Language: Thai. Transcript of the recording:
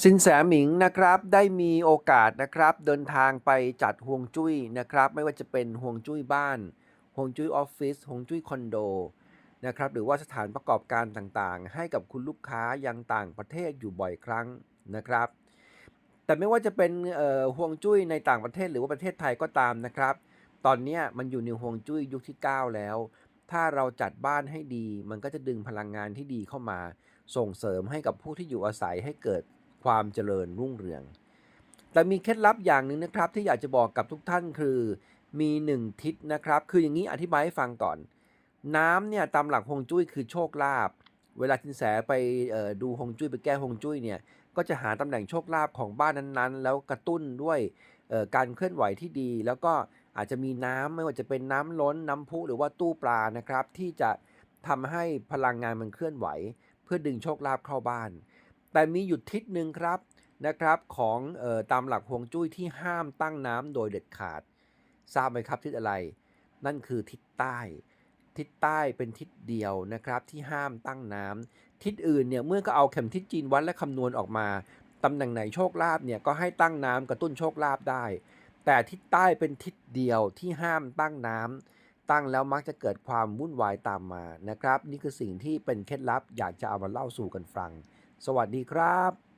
สินแสหมิงนะครับได้มีโอกาสนะครับเดินทางไปจัดห่วงจุ้ยนะครับ ไม่ว่าจะเป็นห่วงจุ้ยบ้านห่วงจุ้ยออฟฟิศห่วงจุ้ยคอนโดนะครับหรือว่าสถานประกอบการต่างๆ ให้กับคุณลูกค้ายังต่างประเทศอยู่บ่อยครั้งนะครับ แต่ไม่ว่าจะเป็นเอ่อห่วงจุ้ยในต่างประเทศหรือว่าประเทศไทยก็ตามนะครับ ตอนนี้มันอยู่ในห่วงจุ้ยยุคที่ 9 แล้ว ถ้าเราจัดบ้านให้ดี มันก็จะดึงพลังงานที่ดีเข้ามา ส่งเสริมให้กับผู้ที่อยู่อาศัยให้เกิด ความเจริญรุ่งเรือง แต่มีเคล็ดลับอย่างหนึ่งนะครับ ที่อยากจะบอกกับทุกท่านคือมีหนึ่งทิศนะครับ คืออย่างนี้อธิบายให้ฟังก่อน น้ำเนี่ยตามหลักฮงจุ้ยคือโชคลาภเวลาทินแสไปดูฮงจุ้ยไปแก้ฮงจุ้ยเนี่ยก็จะหาตำแหน่งโชคลาภของบ้านนั้นๆ แล้วกระตุ้นด้วยการเคลื่อนไหวที่ดี แล้วก็อาจจะมีน้ำไม่ว่าจะเป็นน้ำล้นน้ำพุหรือว่าตู้ปลานะครับ ที่จะทำให้พลังงานมันเคลื่อนไหว เพื่อดึงโชคลาภเข้าบ้าน แต่มีอยู่ทิศหนึ่งครับนะครับของออตามหลักฮวงจุ้ยที่ห้ามตั้งน้ำโดยเด็ดขาด ทราบไหมครับทิศอะไร นั่นคือทิศใต้ ทิศใต้เป็นทิศเดียวนะครับที่ห้ามตั้งน้ำทิศอื่นเนี่ยเมื่อก็เอาเข็มทิศจีนวัดและคำนวณออกมาตำแหน่งไหนโชคลาภเนี่ยก็ให้ตั้งน้ำกระตุ้นโชคลาภได้ แต่ทิศใต้เป็นทิศเดียวที่ห้ามตั้งน้ำตั้งแล้วมักจะเกิดความวุ่นวายตามมานะครับ นี่คือสิ่งที่เป็นเคล็ดลับอยากจะเอามาเล่าสู่กันฟัง สวัสดีครับ